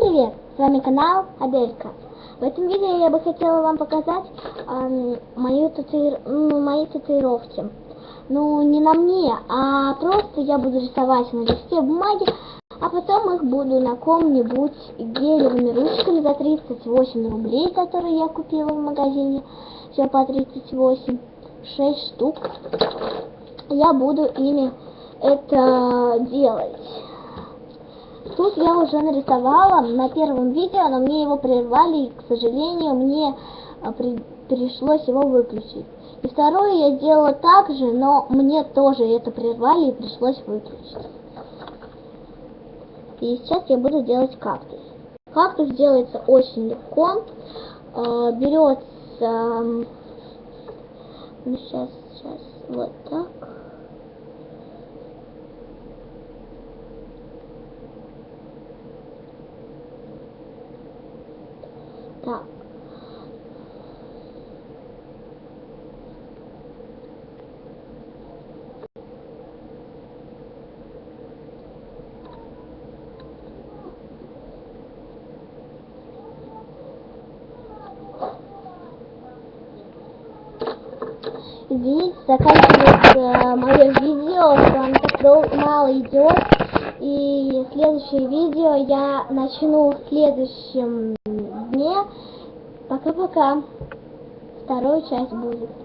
привет! С вами канал Аделька. В этом видео я бы хотела вам показать эм, мою татуир... ну, мои татуировки. Ну, не на мне, а просто я буду рисовать на листе бумаги, а потом их буду на ком-нибудь гелевыми ручками за 38 рублей, которые я купила в магазине. Все по 38, 6 штук. Я буду ими это делать. Тут я уже нарисовала на первом видео, но мне его прервали, и, к сожалению, мне а, при, пришлось его выключить. И второе я сделала так же, но мне тоже это прервали и пришлось выключить. И сейчас я буду делать кактус. Кактус делается очень легко. Э, берется, ну сейчас, сейчас, вот так. Так. Извините, заканчивается мое видео, там так мало идет. И следующее видео я начну в следующем дне. Пока-пока. Вторая часть будет.